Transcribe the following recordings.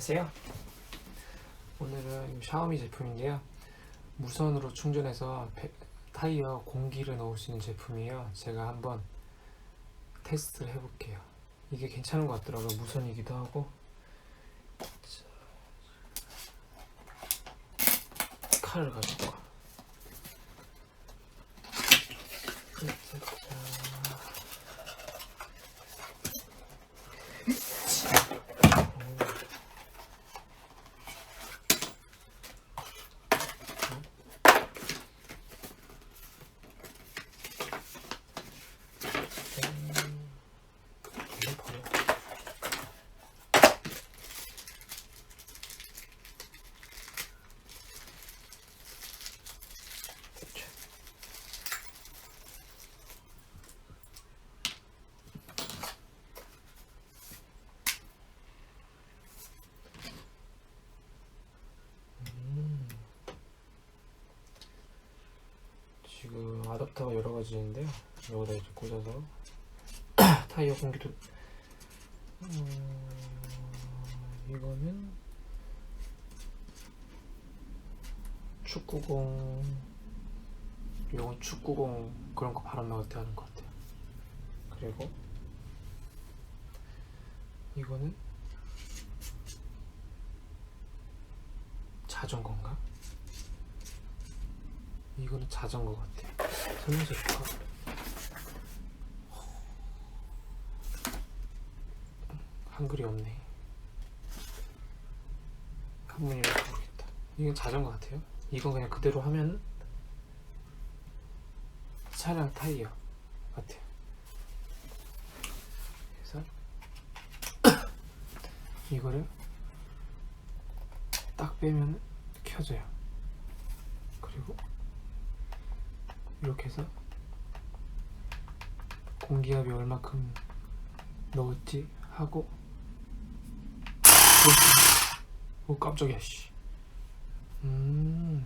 안녕하세요. 오늘은 샤오미 제품인데요. 무선으로 충전해서 배- 타이어 공기를 넣을 수 있는 제품이에요. 제가 한번 테스트를 해볼게요. 이게 괜찮은 것 같더라고요. 무선이기도 하고. 자, 칼을 가져올까? 자, 이거 버려. 음. 지금 있는데요. 여기다 이제 꽂아서 타이어 공기도 음, 이거는 축구공 이건 축구공 그런 거 바람 나올 때 하는 것 같아요. 그리고 이거는 자전거인가? 이거는 자전거 같아요. 설명서 줄까? 한글이 없네. 한문이라 모르겠다. 이건 자전거 같아요. 이건 그냥 그대로 하면 차량 타이어 같아요. 그래서 이거를 딱 빼면 켜져요. 그리고 이렇게 해서 공기압이 얼마큼 넣었지 하고 오 깜짝이야 씨. 음.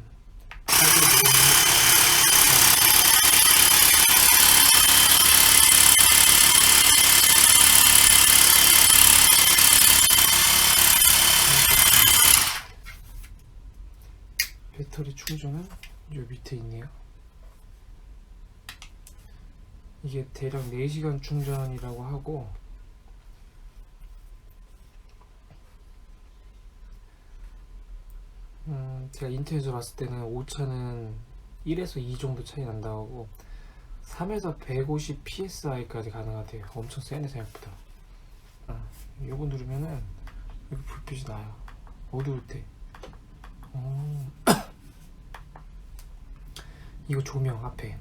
배터리 충전은 요 밑에 있네요. 이게 대략 4시간 충전이라고 하고 음, 제가 인터넷으로 봤을 때는 5차는 1에서 2 정도 차이 난다고 하고 3에서 150 psi까지 가능하대요. 엄청 세네 생각보다. 아, 요거 누르면은 여기 불빛이 나요. 어두울 때. 어. 이거 조명 앞에.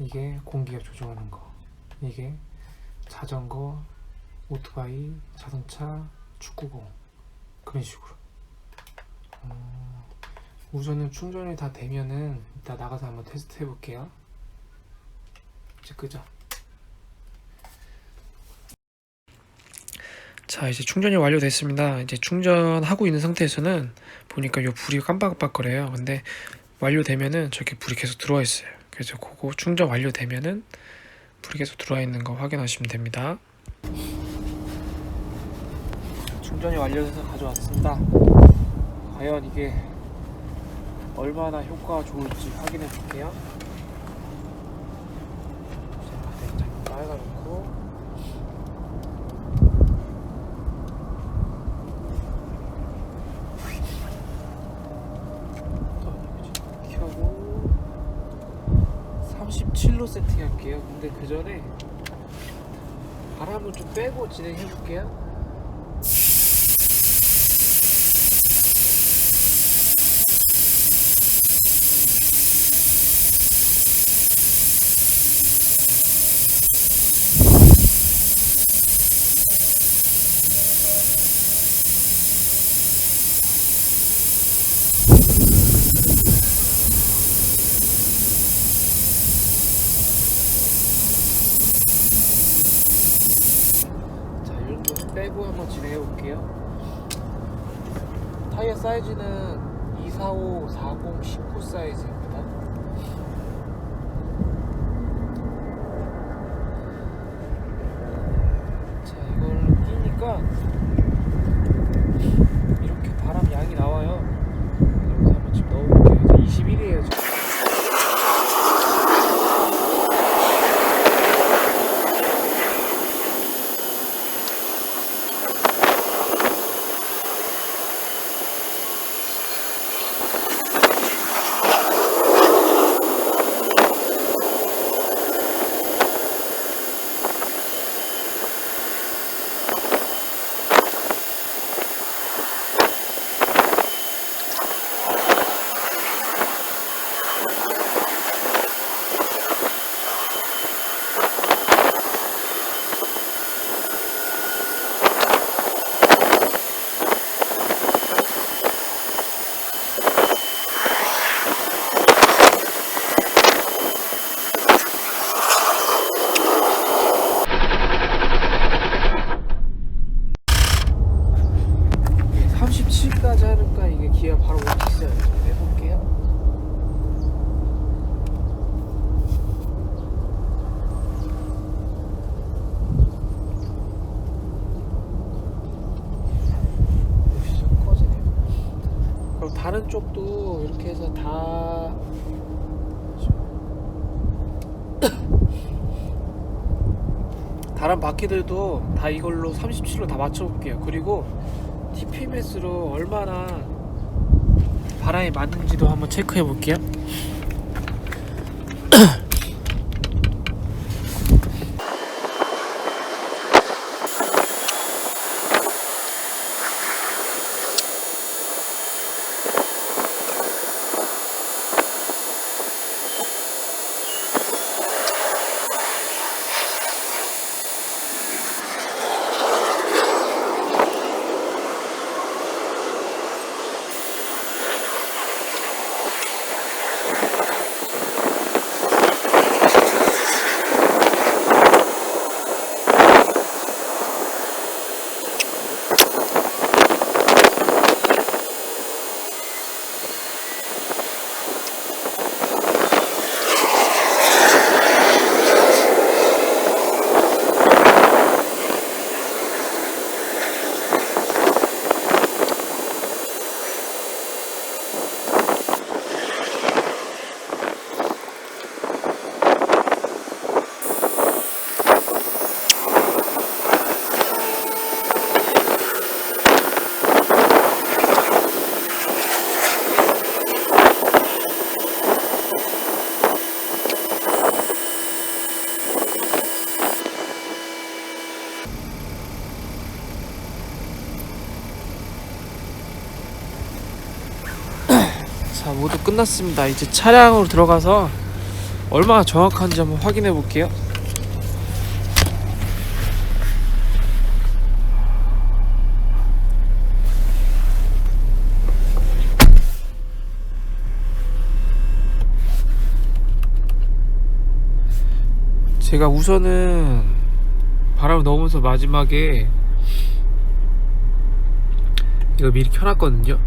이게 공기압 조정하는 거. 이게 자전거, 오토바이, 자동차, 축구공. 그런 식으로. 어, 우선은 충전이 다 되면은 이따 나가서 한번 테스트 해볼게요. 이제 끄자. 자 이제 충전이 완료됐습니다. 이제 충전하고 있는 상태에서는 보니까 요 불이 깜빡깜빡거려요. 근데 완료되면은 저렇게 불이 계속 들어와 있어요. 그래서 그거 충전 완료되면은 불이 계속 들어와 있는 거 확인하시면 됩니다. 충전이 완료돼서 가져왔습니다. 과연 이게 얼마나 효과가 좋을지 확인해 볼게요. 자, 냉장고 빨아놓고 켜고 37로 세팅할게요. 근데 그 전에 바람을 좀 빼고 진행해 볼게요. 자, 빼고 한번 진행해 볼게요. 타이어 사이즈는 245, 40, 19 사이즈입니다. 자, 이걸 끼니까 다른 쪽도 이렇게 해서 다 다른 바퀴들도 다 이걸로 37로 다 맞춰볼게요. 그리고 TPMS로 얼마나 바람이 맞는지도 한번 체크해 볼게요. 자 모두 끝났습니다. 이제 차량으로 들어가서 얼마나 정확한지 한번 확인해 볼게요. 제가 우선은 바람을 넣으면서 마지막에 이거 미리 켜놨거든요.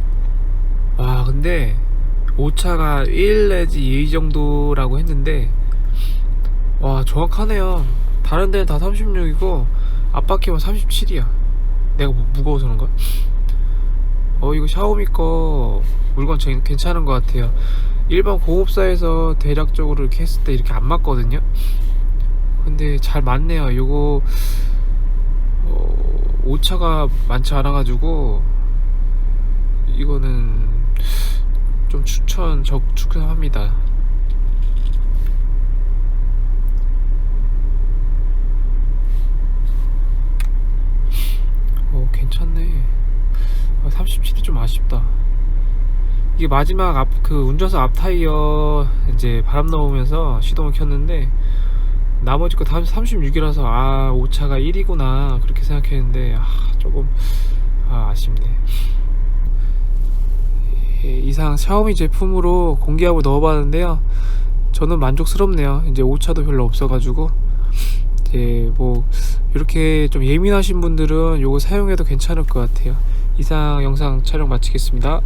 와 근데 오차가 1 내지 2 정도라고 했는데 와 정확하네요. 다른 데는 다 36이고 앞바퀴만 37이야. 내가 뭐 무거워서 그런가? 어 이거 샤오미 거 물건 제- 괜찮은 것 같아요. 일반 공업사에서 대략적으로 이렇게 했을 때 이렇게 안 맞거든요? 근데 잘 맞네요. 이거 어, 오차가 많지 않아 가지고 이거는 좀 추천 적 추천합니다. 어 괜찮네. 37이 좀 아쉽다. 이게 마지막 앞 그 운전석 앞 타이어 이제 바람 넣으면서 시동을 켰는데 나머지 거 다 36이라서 아 오차가 1이구나 그렇게 생각했는데 아 조금 아, 아쉽네. 예, 이상 샤오미 제품으로 공기압을 넣어봤는데요. 저는 만족스럽네요. 이제 오차도 별로 없어가지고 이제 뭐 이렇게 좀 예민하신 분들은 요거 사용해도 괜찮을 것 같아요. 이상 영상 촬영 마치겠습니다.